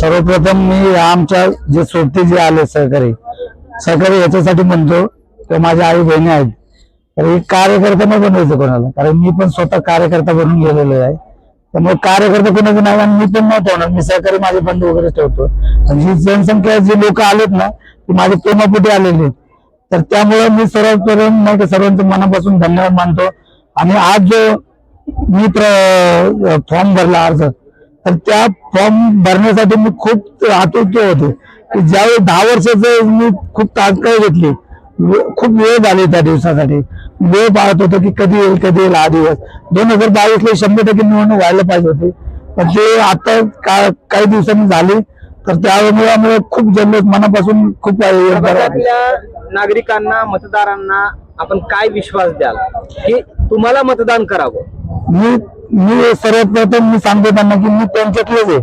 सर्वप्रथम मी आमच्या जे सोबती जे आले सहकारी सहकारी याच्यासाठी म्हणतो किंवा माझ्या आई बहिणी आहेत. तर एक कार्यकर्ता नाही बनवायचं कोणाला कारण मी पण स्वतः कार्यकर्ता बनून गेलेलो आहे. त्यामुळे कार्यकर्ता कोणाचं नाही आणि मी पण नाही ठेवणार मी सहकारी माझे बंद वगैरे ठेवतो. आणि जी जनसंख्या जी लोक आलेत ना ती माझे प्रेमापोटी आलेली आहेत. तर त्यामुळे मी सर्वप्रथम नाही का सर्वांचं मनापासून धन्यवाद मानतो. आणि आज जो मी फॉर्म भरला अर्ज तर त्या फॉर्म भरण्यासाठी मी खूप आतुरत होते. की ज्यावेळी दहा वर्षाचं मी खूप तात्काळ घेतली. खूप वेळ झाली त्या दिवसासाठी. वेळ पाहत होतो की कधी येईल कधी येईल हा दिवस. दोन हजार बावीस ला शंभर टक्के निवडणूक व्हायला पाहिजे होती. पण ते आता का- काही दिवसांनी झाली. तर त्यामुळे आम्हाला खूप जल्लोष मनापासून खूप नागरिकांना मतदारांना आपण काय विश्वास द्याल? की तुम्हाला मतदान करावं? मी मी सर्वप्रथम मी सांगतो त्यांना की मी त्यांच्यातलेच आहे.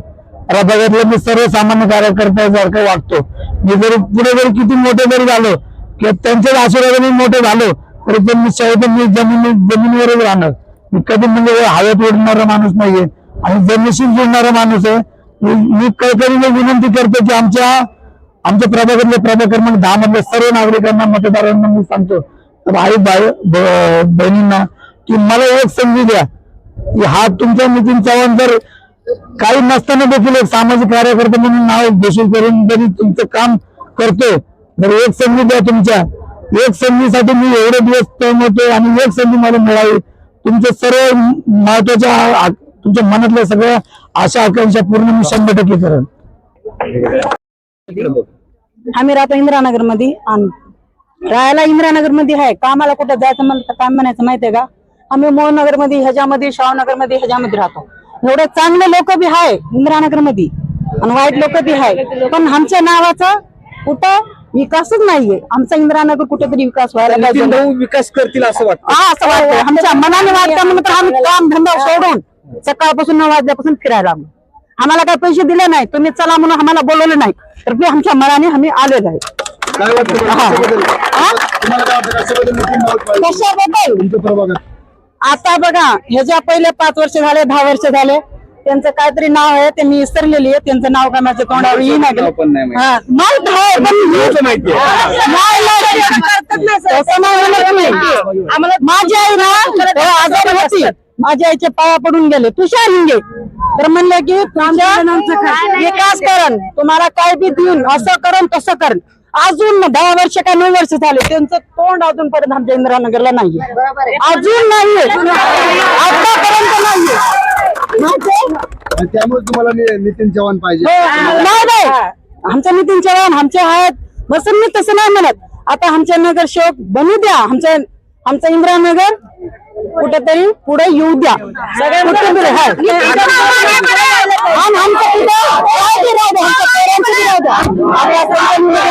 प्रभागातलं मी सर्वसामान्य कार्यकर्त्यासारखं वागतो. मी जरी पुढे जरी किती मोठे जरी झालो किंवा त्यांच्याच आशीर्वादाने मोठे झालो तरी पण मी शेवटी मी जमिनी जमिनीवरच राहणार. मी कधी म्हणजे हवेत उडणारा माणूस नाहीये. आणि जमिनीशी जुळणारा माणूस आहे. मी मी कळकळीने विनंती करतो की आमच्या आमच्या प्रभागातले प्रभाग क्रमांक दहा मधल्या सर्व नागरिकांना मतदारांना मी सांगतो. तर आई बाई ब- बहिणींना की मला एक संधी द्या. हा तुमचा नितीन चव्हाण जर काही नसताना देखील एक सामाजिक कार्यकर्ते म्हणून नाव घोषित करून जरी तुमचं काम करतो. तर एक संधी द्या तुमच्या. एक संधीसाठी मी एवढे दिवस होतो आणि एक संधी मला मिळावी. तुमचे सर्व महत्त्वाच्या तुमच्या मनातल्या सगळ्या आशा आकांक्षा पूर्ण मी शंभर टक्के करेन. आम्ही राहतो इंदिरानगरमध्ये आणि राहायला इंदिरानगरमध्ये आहे. कामाला कुठं जायचं म्हणलं तर म्हणायचं माहितीये का? आम्ही मोहनगरमध्ये ह्याच्यामध्ये शाहनगरमध्ये ह्याच्यामध्ये राहतो. एवढे चांगले लोक बी आहे इंदिरानगरमध्ये आणि वाईट लोक बी आहे पण आमच्या नावाचा कुठं विकासच नाहीये. आमचा इंदिरानगर कुठेतरी विकास व्हायला पाहिजे. विकास करतील असं वाटतं. हा असं वाटतं आमच्या मनाने वाटतं म्हणून तर आम्ही काम धंदा सोडून सकाळपासून नऊ वाजल्यापासून फिरायला लागलो. आम्हाला काय पैसे दिले नाही. तुम्ही चला म्हणून आम्हाला बोलवले नाही. तर ते आमच्या मनाने आम्ही आलेलो आहे. कशाबद्दल? हा? आता बघा ह्याच्या पहिले पाच वर्ष झाले दहा वर्ष झाले त्यांचं काहीतरी नाव आहे ते मी विसरलेली आहे. त्यांचं नाव काय माझ्या तोंडावर येईन नाव पण नाही माहिती. माहीत आहे पण तुमचं माहिती आहे. नाही, नाही, तसं नाही म्हणत मी. माझी आई ना तेव्हा आजारी होती. माझ्या आईचे पाया पडून गेले. तुषार हिंगे. तर म्हणले की तुमच्या विकास करण. तुम्हाला काय बी देऊन असं करण तसं करण. अजून दहा वर्ष का नऊ वर्ष झाले त्यांचं तोंड अजूनपर्यंत आमच्या इंदिरानगरला नाहीये. अजून नाहीये. आतापर्यंत नाहीये. त्यामुळे तुम्हाला नितीन चव्हाण पाहिजे. हो, नाही नाही. आमच्या नितीन चव्हाण आमचे आहेत. बसून मी तसं नाही म्हणत. आता आमच्या नगर शोक बनू द्या. आमच्या आमचं इंदिरानगर कुठेतरी पुढे येऊ द्या. आमचं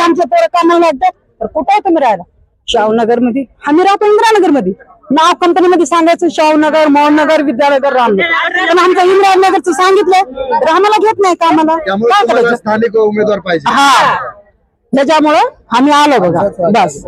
आमच्या पोरं कामाला लागतात. तर कुठे आहे तुम्ही राहायला? शाहूनगरमध्ये आम्ही राहतो इंदिरानगरमध्ये नाव कंपनीमध्ये सांगायचं शाहूनगर मोहननगर विद्यानगर रामनगर. पण आमचं इंदिरानगरचं सांगितलं तर आम्हाला घेत नाही कामाला. त्यामुळे काय तुम्हाला करायचं? स्थानिक उमेदवार पाहिजे. हा. त्याच्यामुळं आम्ही आलो बघा. बस.